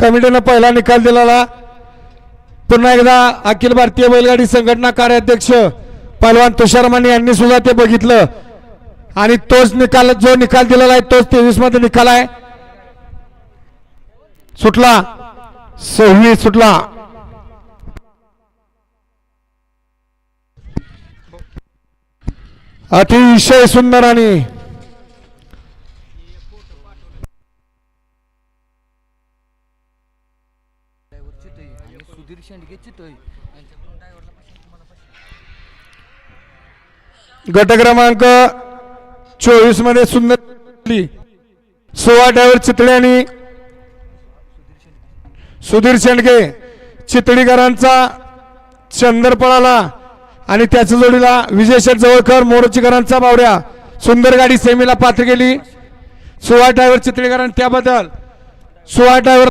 कमिटीनं पहिला निकाल दिलेला. पुन्हा एकदा अखिल भारतीय बैलगाडी संघटना कार्याध्यक्ष पहलवान तुषार माने यांनी सुद्धा ते बघितलं. आणि तोच निकाल जो निकाल दिलेला आहे तोच तेवीसमध्ये निकाल आहे. सुटला. सव्वीस सुटला. अतिशय सुंदर आणि सुधीर शेंडगे चितळी यांच्याकडून ड्रायव्हरला पैसे तुम्हाला पैसे. गट क्रमांक चोवीसमध्ये सुंदर सोळा ड्रायव्हर चितळे आणि सुधीर शेंडगे. चितळीकरांचा चंदर पळाला आणि त्याच्या जोडीला विजय शेठ जवळकर मोरचीकरांचा बावड्या. सुंदर गाडी सेमीला पात्र गेली सोळा ड्रायव्हर चितळीकरांनी त्याबद्दल. सोळा ड्रायव्हर